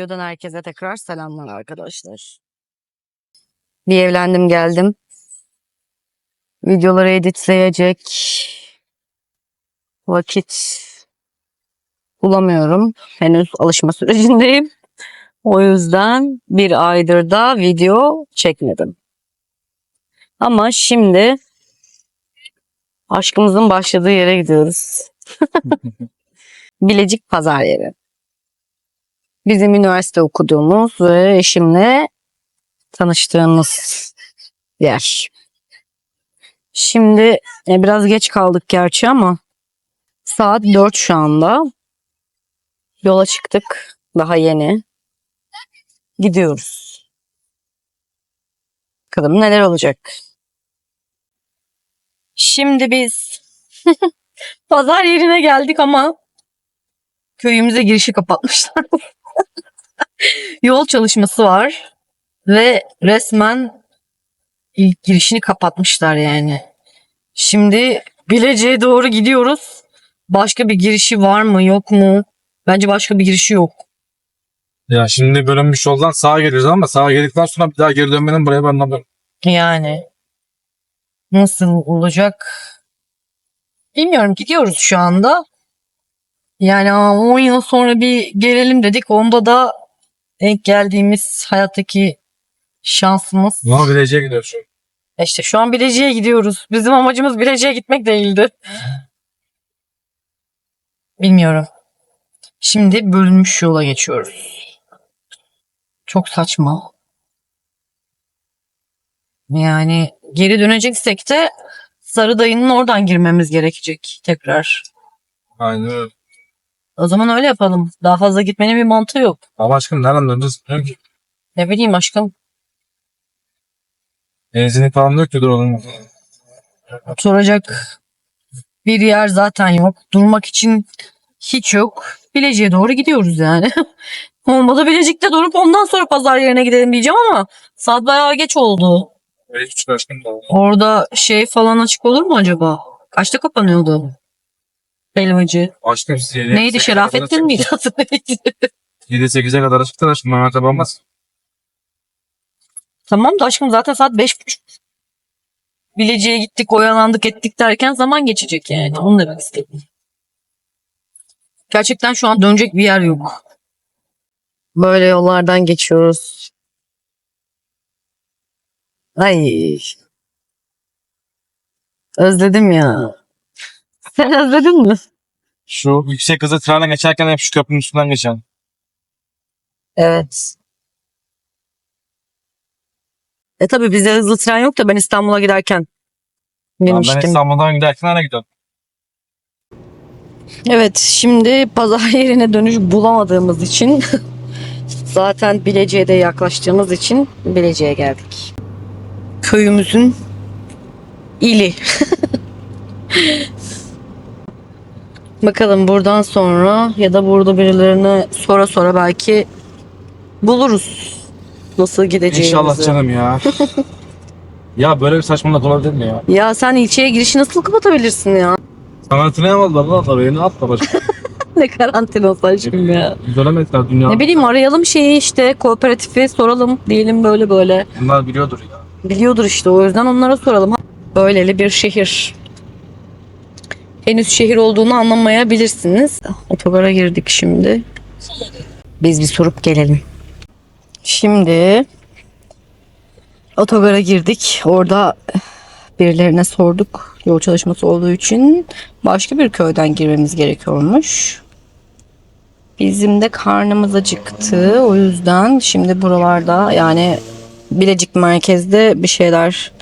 videodan herkese tekrar selamlar arkadaşlar. Bir evlendim geldim. Videoları editleyecek vakit bulamıyorum. Henüz alışma sürecindeyim. O yüzden bir aydır da video çekmedim. Ama şimdi aşkımızın başladığı yere gidiyoruz. Bilecik pazar yeri. Bizim üniversite okuduğumuz ve eşimle tanıştığımız yer. Şimdi e, biraz geç kaldık gerçi ama saat 4 şu anda. Yola çıktık. Daha yeni. Gidiyoruz. Bakalım neler olacak. Şimdi biz pazar yerine geldik ama köyümüze girişi kapatmışlar. Yol çalışması var ve resmen ilk girişini kapatmışlar yani. Şimdi Bilecik'e doğru gidiyoruz. Başka bir girişi var mı yok mu? Bence başka bir girişi yok. Ya şimdi bölünmüş yoldan sağa geliyoruz ama sağa geldikten sonra bir daha geri dönmenin buraya ben anlamıyorum. Yani nasıl olacak? Bilmiyorum gidiyoruz şu anda. Yani 10 yıl sonra bir gelelim dedik. Onda da denk geldiğimiz hayattaki şansımız. Ama Bilecik'e an. E İşte şu an Bilecik'e gidiyoruz. Bizim amacımız Bilecik'e gitmek değildi. Bilmiyorum. Şimdi bölünmüş yola geçiyoruz. Çok saçma. Yani geri döneceksek de Sarı dayının oradan girmemiz gerekecek tekrar. Aynen öyle. O zaman öyle yapalım. Daha fazla gitmenin bir mantığı yok. Ama aşkım nereden döneceğiz bilmiyorum ki. Ne bileyim aşkım. Benzinlik falan yok ki duralım. Oturacak bir yer zaten yok. Durmak için hiç yok. Bilecik'e doğru gidiyoruz yani. Olmadı Bilecik'te durup ondan sonra pazar yerine gidelim diyeceğim ama saat bayağı geç oldu. Küçük aşkım da. Orada şey falan açık olur mu acaba? Kaçta kapanıyordu? Helvacı. Aşkım siz 7 Neydi Şerafettin miydi adı neydi? 7-8'e kadar açıktır aşkım. Mehmet abi olmaz. tamam da aşkım zaten saat beş buçuk. Bilecik'e gittik oyalandık ettik derken zaman geçecek yani. Onu demek istedim. Gerçekten şu an dönecek bir yer yok. Böyle yollardan geçiyoruz. Ay. Özledim ya. Sen özledin mi? Şu yüksek hızlı trene geçerken hep şu köprünün üstünden geçen. Evet. E tabi bize hızlı tren yok da ben İstanbul'a giderken Ben binmiştim. İstanbul'dan giderken nereye gidiyorum? Evet şimdi pazar yerine dönüş bulamadığımız için zaten Bilecik'e de yaklaştığımız için Bilecik'e geldik. Köyümüzün ili. Bakalım buradan sonra ya da burada birilerine sonra sonra belki buluruz nasıl gideceğimizi. İnşallah canım ya. ya böyle bir saçmalık olabilir mi ya? Ya sen ilçeye girişi nasıl kapatabilirsin ya? Karantinaya mı aldılar lan tabii. Ne atla başka? ne karantinası aşkım ya. Dönemediler dünya. Ne bileyim arayalım şeyi işte kooperatifi soralım diyelim böyle böyle. Bunlar biliyordur ya. Biliyordur işte o yüzden onlara soralım. Böyleli bir şehir. Henüz şehir olduğunu anlamayabilirsiniz. Otogara girdik şimdi. Biz bir sorup gelelim. Şimdi otogara girdik. Orada birilerine sorduk. Yol çalışması olduğu için başka bir köyden girmemiz gerekiyormuş. Bizim de karnımız acıktı. O yüzden şimdi buralarda yani Bilecik merkezde bir şeyler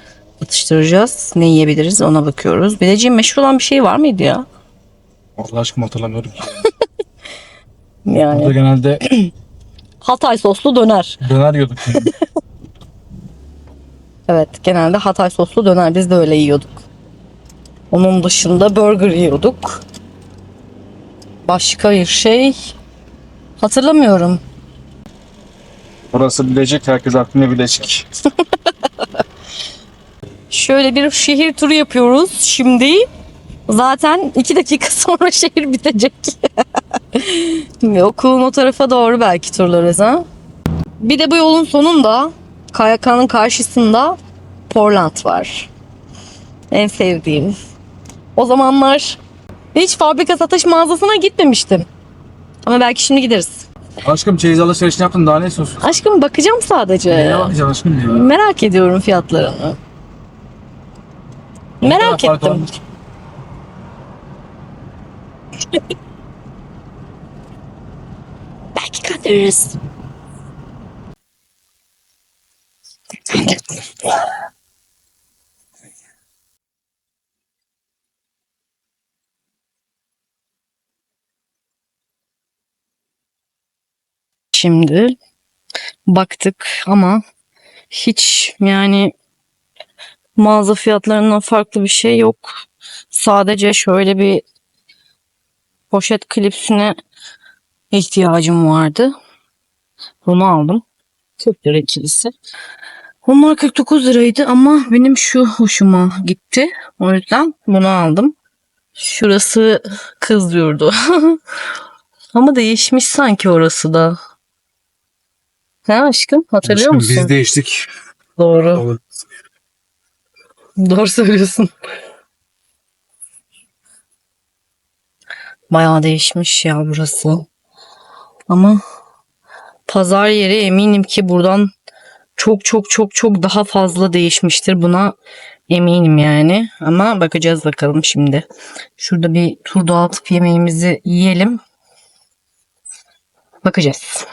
atıştıracağız. Ne yiyebiliriz ona bakıyoruz. Bilecik'in meşhur olan bir şey var mıydı ya? Allah aşkına hatırlamıyorum. Yani Burada genelde Hatay soslu döner. döner yiyorduk. Evet genelde Hatay soslu döner biz de öyle yiyorduk. Onun dışında burger yiyorduk. Başka bir şey hatırlamıyorum. Burası Bilecik. Herkes aklına Bilecik. Şöyle bir şehir turu yapıyoruz şimdi. Zaten iki dakika sonra şehir bitecek. Okulun o tarafa doğru belki turlarız ha. Bir de bu yolun sonunda Kayakan'ın karşısında Portland var. En sevdiğim. O zamanlar hiç fabrika satış mağazasına gitmemiştim. Ama belki şimdi gideriz. Aşkım çeyiz alışverişini yaptın daha ne istiyorsun? Aşkım bakacağım sadece. Neye bakacaksın aşkım ya? Merak ediyorum fiyatlarını. Merak ettim. Belki kandırırız. Şimdi baktık ama hiç yani mağaza fiyatlarından farklı bir şey yok. Sadece şöyle bir poşet klipsine ihtiyacım vardı. Bunu aldım. 40 lira ikilisi. Bunlar 49 liraydı ama benim şu hoşuma gitti. O yüzden bunu aldım. Şurası kız yurdu. ama değişmiş sanki orası da. Ha aşkım hatırlıyor Aşkım, musun? Biz değiştik. Doğru. Olur. Doğru söylüyorsun. Bayağı değişmiş ya burası. Ama pazar yeri eminim ki buradan çok çok çok çok daha fazla değişmiştir. Buna eminim yani. Ama bakacağız bakalım şimdi. Şurada bir tur dağıtıp yemeğimizi yiyelim. Bakacağız.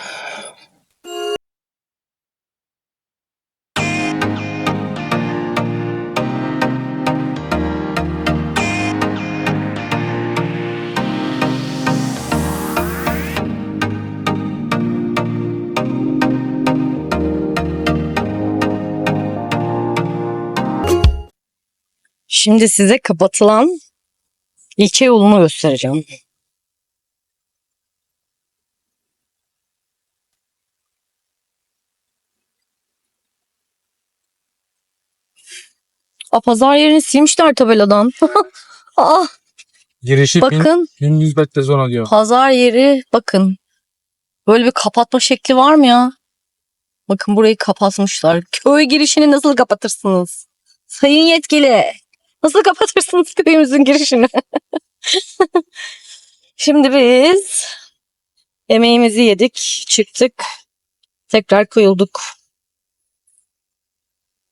Şimdi size kapatılan ilçe yolunu göstereceğim. A pazar yerini silmişler tabeladan. Girişi bakın 1100 metre zona diyor. pazar yeri bakın. Böyle bir kapatma şekli var mı ya? Bakın burayı kapatmışlar. Köy girişini nasıl kapatırsınız? Sayın yetkili. Nasıl kapatırsınız köyümüzün girişini? Şimdi biz yemeğimizi yedik, çıktık. Tekrar koyulduk.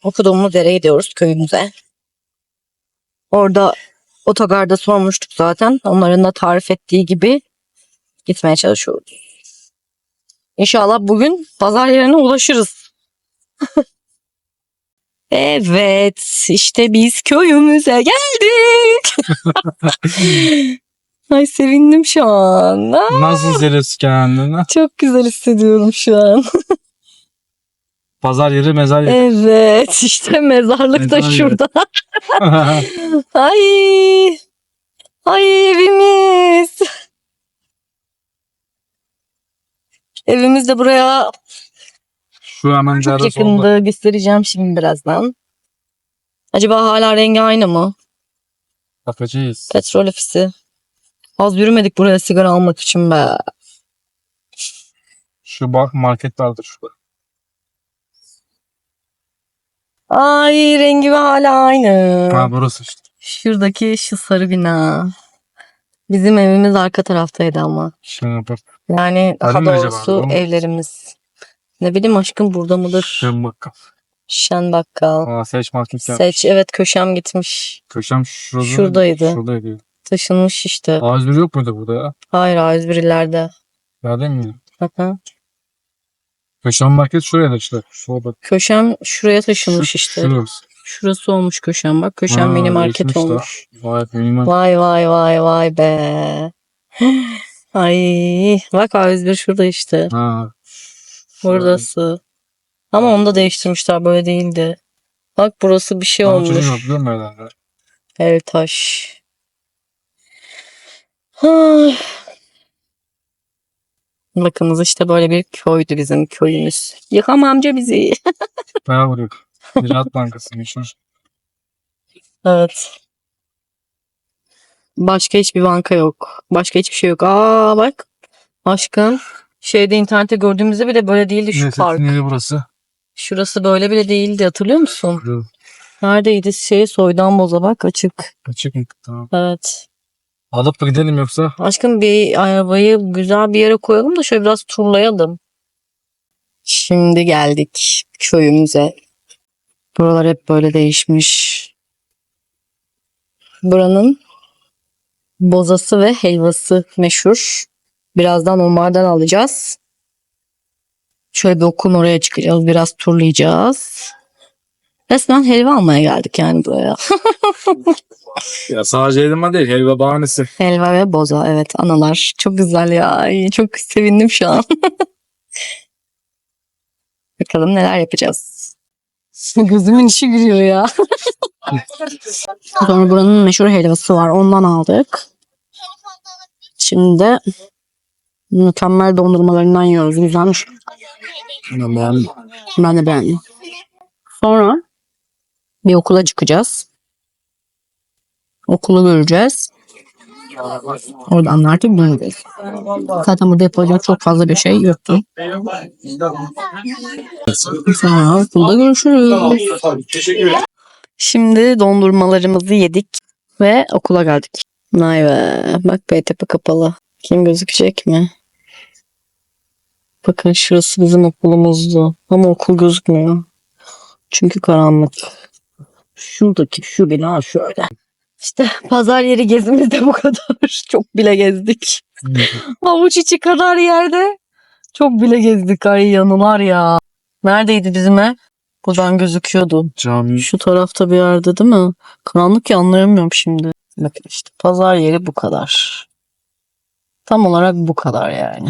Okuduğumuz yere gidiyoruz köyümüze. Orada otogarda sormuştuk zaten. Onların da tarif ettiği gibi gitmeye çalışıyoruz. İnşallah bugün pazar yerine ulaşırız. evet, işte biz köyümüze geldik. Ay sevindim şu an. Aa, Nasıl hissediyorsun kendini? çok güzel hissediyorum şu an. Pazar yeri mezar yeri. Evet, işte mezarlık da Mezar yeri. şurada. Ay. Ay evimiz. Evimiz de buraya Şu hemen çok derede solda. Göstereceğim şimdi birazdan. Acaba hala rengi aynı mı? Bakacağız. Petrol ofisi. Az yürümedik buraya sigara almak için be. Şu bak market vardır şurada. Ay rengi hala aynı. Ha burası işte. Şuradaki şu sarı bina. Bizim evimiz arka taraftaydı ama. Şimdi bak. Yani daha Adı ne acaba? doğrusu mu? evlerimiz. Ne bileyim aşkım burada mıdır? Şöyle bak. Şen bakkal. Aa seç market yap. Seç evet köşem gitmiş. Köşem şurada. Şuradaydı. Şuradaydı. Taşınmış işte. A101 yok muydu burada ya? Hayır A101'lerde. Nerede mi? Hı hı. Köşem market şuraya işte. Şurada. Köşem şuraya taşınmış Şu- işte. Şurası. Şurası olmuş köşem bak. Köşem Ha, mini market olmuş. Vay mini market. Vay vay vay vay be. Ay bak A101 şurada işte. Ha. Buradası. Ama onu da değiştirmişler böyle değildi. Bak burası bir şey Ben olmuş. hatırlıyor musun herhalde? El taş. Ay. Bakınız işte böyle bir köydü bizim köyümüz. Yıkam amca bizi. Bayağı vuruyor. Ziraat Bankası meşhur. Evet. Başka hiçbir banka yok. Başka hiçbir şey yok. Aa bak Aşkım şeyde internette gördüğümüzde bile böyle değildi şu park. Neydi burası? Şurası böyle bile değildi hatırlıyor musun? Neredeydi? Şey soydan boza bak açık. Açık mı? Tamam. Evet. Alıp mı gidelim yoksa? Aşkım bir arabayı güzel bir yere koyalım da şöyle biraz turlayalım. Şimdi geldik köyümüze. Buralar hep böyle değişmiş. Buranın bozası ve helvası meşhur. Birazdan onlardan alacağız. Şöyle bir okulun oraya çıkacağız. Biraz turlayacağız. Resmen helva almaya geldik yani buraya. Ya sadece elma değil. Helva bahanesi. Helva ve boza evet analar. Çok güzel ya. Ay, çok sevindim şu an. Bakalım neler yapacağız. Gözümün içi gülüyor ya. Sonra buranın meşhur helvası var. Ondan aldık. Şimdi mükemmel dondurmalarından yiyoruz. Güzelmiş. Ben beğendim. Ben de beğendim. Sonra bir okula çıkacağız. Okulu göreceğiz. Oradan da artık döneceğiz. Zaten burada yapacak çok fazla bir şey yoktu. Sonra okulda görüşürüz. Şimdi dondurmalarımızı yedik ve okula geldik. Vay be. Bak Beytepe kapalı. Kim gözükecek mi? Bakın şurası bizim okulumuzdu. Ama okul gözükmüyor. Çünkü karanlık. Şuradaki şu bina şöyle. İşte pazar yeri gezimiz de bu kadar. Çok bile gezdik. Avuç içi kadar yerde. Çok bile gezdik. Ay yanılar ya. Neredeydi bizim ev? Buradan gözüküyordu. Cami. Şu tarafta bir yerde değil mi? Karanlık ya anlayamıyorum şimdi. Bakın işte pazar yeri bu kadar. Tam olarak bu kadar yani.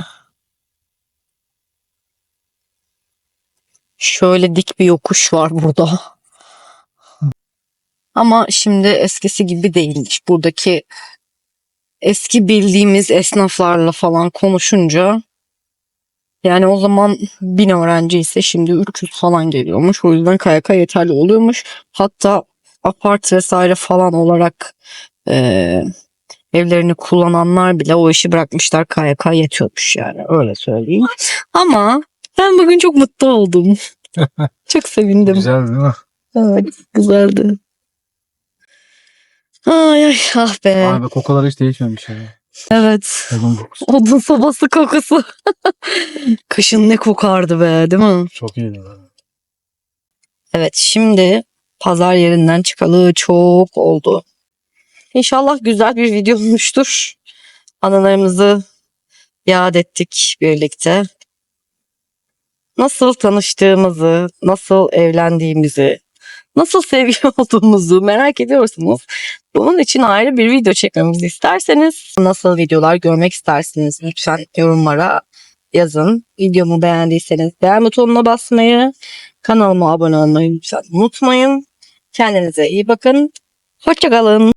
Şöyle dik bir yokuş var burada. Ama şimdi eskisi gibi değilmiş. Buradaki eski bildiğimiz esnaflarla falan konuşunca yani o zaman bin öğrenci ise şimdi 300 falan geliyormuş. O yüzden KYK yeterli oluyormuş. Hatta apart vesaire falan olarak eee, evlerini kullananlar bile o işi bırakmışlar. KYK yetiyormuş yani öyle söyleyeyim. Ama ben bugün çok mutlu oldum. çok sevindim. Güzel değil mi? Evet güzeldi. Ay ay ah be. Abi kokular hiç değişmemiş ya. Evet. Odun kokusu. Odun sobası kokusu. Kışın ne kokardı be değil mi? Çok iyiydi. Evet şimdi pazar yerinden çıkalı çok oldu. İnşallah güzel bir video olmuştur. Anılarımızı yad ettik birlikte. Nasıl tanıştığımızı, nasıl evlendiğimizi, nasıl sevgili olduğumuzu merak ediyorsanız bunun için ayrı bir video çekmemizi isterseniz nasıl videolar görmek isterseniz lütfen yorumlara yazın. Videomu beğendiyseniz beğen butonuna basmayı, kanalıma abone olmayı lütfen unutmayın. Kendinize iyi bakın. Hoşçakalın.